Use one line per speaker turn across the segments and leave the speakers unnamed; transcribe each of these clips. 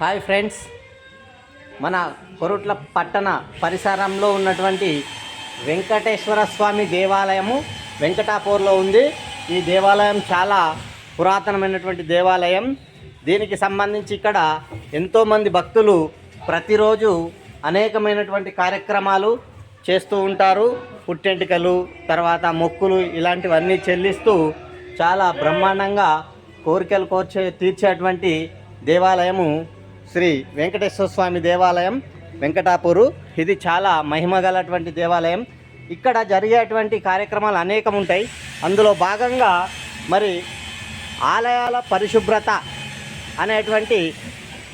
Hi friends. మన కొరుట్ల పట్టణ పరిసరంలో ఉన్నటువంటి వెంకటేశ్వర స్వామి దేవాలయము వెంకటాపూర్లో ఉంది. ఈ దేవాలయం చాలా పురాతనమైనటువంటి దేవాలయం. దీనికి సంబంధించి ఇక్కడ ఎంతోమంది భక్తులు ప్రతిరోజు అనేకమైనటువంటి కార్యక్రమాలు చేస్తూ ఉంటారు. పుట్టెంటికలు తర్వాత మొక్కులు ఇలాంటివన్నీ చెల్లిస్తూ చాలా బ్రహ్మాండంగా కోరికలు కోర్చే తీర్చేటువంటి దేవాలయము శ్రీ వెంకటేశ్వర స్వామి దేవాలయం వెంకటాపూరు. ఇది చాలా మహిమగలటువంటి దేవాలయం. ఇక్కడ జరిగేటువంటి కార్యక్రమాలు అనేకం ఉంటాయి. అందులో భాగంగా మరి ఆలయాల పరిశుభ్రత అనేటువంటి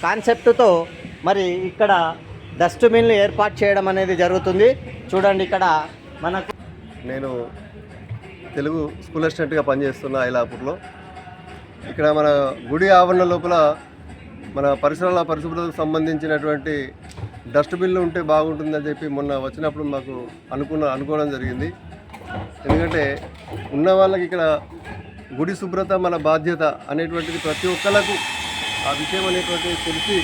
కాన్సెప్ట్తో మరి ఇక్కడ డస్ట్బిన్లు ఏర్పాటు చేయడం అనేది జరుగుతుంది. చూడండి ఇక్కడ మనకు
నేను తెలుగు స్కూల్ అసిస్టెంట్గా పనిచేస్తున్న ఐలాపూర్లో. ఇక్కడ మన గుడి ఆవరణ లోపల మన పరిసరాల పరిశుభ్రతకు సంబంధించినటువంటి డస్ట్బిన్లు ఉంటే బాగుంటుందని చెప్పి మొన్న వచ్చినప్పుడు మాకు అనుకున్న అనుకోవడం జరిగింది. ఎందుకంటే ఉన్న వాళ్ళకి ఇక్కడ గుడి శుభ్రత మన బాధ్యత అనేటువంటిది ప్రతి ఒక్కళ్ళకు ఆ విషయం అనేటువంటిది తెలిసి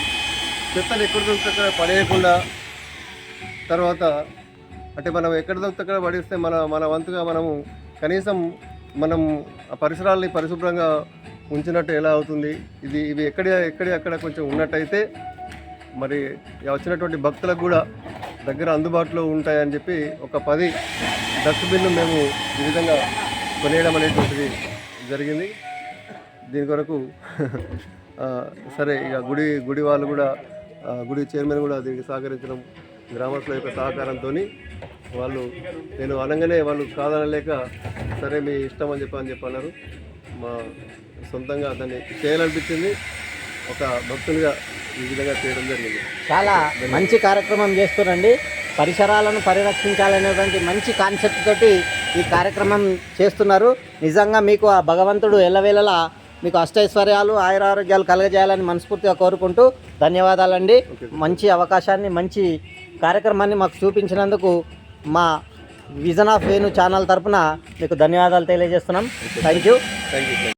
చెత్తను ఎక్కడ దొరికితే అక్కడ పడేయకుండా తర్వాత అంటే మనం ఎక్కడ దొరికితే అక్కడ పడేస్తే మన మన వంతుగా మనము కనీసం మనం ఆ పరిసరాల్ని పరిశుభ్రంగా ఉంచినట్టు ఎలా అవుతుంది? ఇది ఇవి ఎక్కడ ఎక్కడి అక్కడ కొంచెం ఉన్నట్టయితే మరి వచ్చినటువంటి భక్తులకు కూడా దగ్గర అందుబాటులో ఉంటాయని చెప్పి ఒక పది డస్ట్బిన్లు మేము ఈ విధంగా కొనేయడం అనేటువంటిది జరిగింది. దీని కొరకు సరే ఇక గుడి గుడి వాళ్ళు కూడా గుడి చైర్మన్ కూడా దీనికి సహకరించడం గ్రామస్తుల యొక్క సహకారంతో వాళ్ళు నేను అనగానే వాళ్ళు కాదనలేక సరే మీ ఇష్టం అని చెప్పి అని చెప్పన్నారు. మా సొంతంగా దాన్ని చేయాలనిపించింది. ఒక భక్తునిగా ఈ విధంగా చేయడం జరిగింది.
చాలా మంచి కార్యక్రమం చేస్తున్నారండి పరిసరాలను పరిరక్షించాలనేటువంటి మంచి కాన్సెప్ట్ తోటి ఈ కార్యక్రమం చేస్తున్నారు. నిజంగా మీకు ఆ భగవంతుడు ఎల్లవేళలా మీకు అష్టైశ్వర్యాలు ఆయురారోగ్యాలు కలగజేయాలని మనస్ఫూర్తిగా కోరుకుంటూ ధన్యవాదాలండి. మంచి అవకాశాన్ని మంచి కార్యక్రమాన్ని మాకు చూపించినందుకు మా విజన్ ఆఫ్ వేణు ఛానల్ తరపున మీకు ధన్యవాదాలు తెలియజేస్తున్నాం. Thank you
thank you